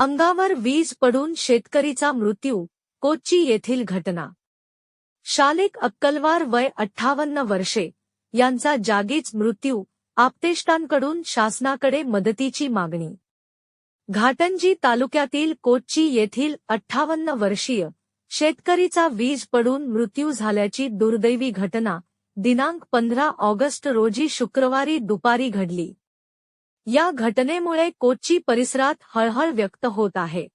अंगावर वीज पडून शेतकरीचा मृत्यू कोच्ची येथील घटना. शालेक अक्कलवार वय अठ्ठावन्न वर्षे यांचा जागीच मृत्यू आपतेष्टांकडून शासनाकडे मदतीची मागणी. घाटंजी तालुक्यातील कोच्ची येथील अठ्ठावन्न वर्षीय शेतकरीचा वीज पडून मृत्यू झाल्याची दुर्दैवी घटना दिनांक पंधरा ऑगस्ट रोजी शुक्रवारी दुपारी घडली. या घटनेमुळे कोच्ची परिसरात हळहळ व्यक्त होत आहे.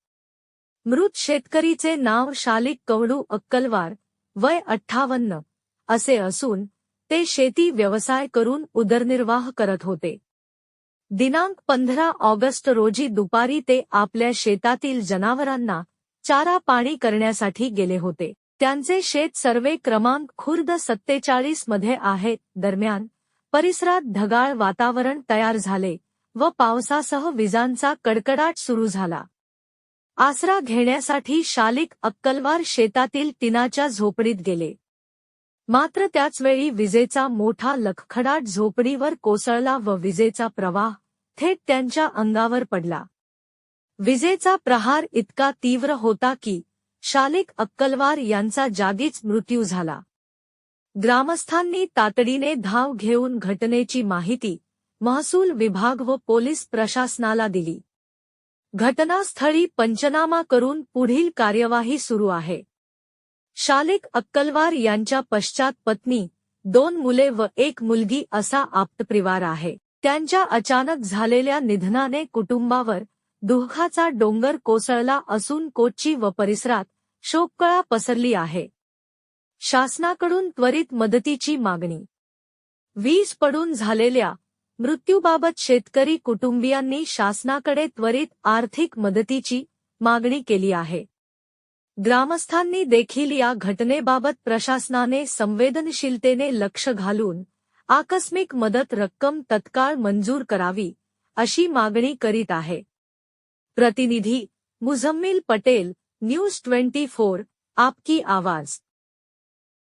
मृत शेतकरीचे नाव शालिक कवडू अक्कलवार वय अठ्ठावन्न असे असून ते शेती व्यवसाय करून उदरनिर्वाह करत होते. दिनांक पंधरा ऑगस्ट रोजी दुपारी ते आपल्या शेतातील जनावरांना चारा पाणी करण्यासाठी गेले होते. त्यांचे शेत सर्वे क्रमांक खुर्द सत्तेचाळीसमध्ये आहे. दरम्यान परिसरात ढगाळ वातावरण तयार झाले. व पावसासह विजांचा कडकडाट सुरू झाला. आसरा घेण्यासाठी शालिक अक्कलवार शेतातील तिनाच्या झोपडीत गेले. मात्र त्याचवेळी विजेचा मोठा लखखडाट झोपडीवर कोसळला व विजेचा प्रवाह थेट त्यांच्या अंगावर पडला. विजेचा प्रहार इतका तीव्र होता की शालिक अक्कलवार यांचा जागीच मृत्यू झाला. ग्रामस्थांनी तातडीने धाव घेऊन घटनेची माहिती महसूल विभाग व पोलीस प्रशासनाला दिली. घटनास्थळी पंचनामा करून पुढील कार्यवाही सुरू आहे. शालेक अक्कलवार यांच्या पश्चात पत्नी दोन मुले व एक मुलगी असा आप्तप्रिवार आहे. त्यांच्या अचानक झालेल्या निधनाने कुटुंबावर दुःखाचा डोंगर कोसळला असून कोच्ची व परिसरात शोककळा पसरली आहे. शासनाकडून त्वरित मदतीची मागणी. वीज पडून झालेल्या मृत्यूबाबत शेतकरी कुटुंबियांनी शासनाकडे त्वरित आर्थिक मदतीची मागणी केली आहे. ग्रामस्थांनी देखील या घटनेबाबत प्रशासनाने संवेदनशीलतेने लक्ष घालून आकस्मिक मदत रक्कम तत्काळ मंजूर करावी अशी मागणी करीत आहे. प्रतिनिधी Muzammil Patel news twenty four आपकी आवाज.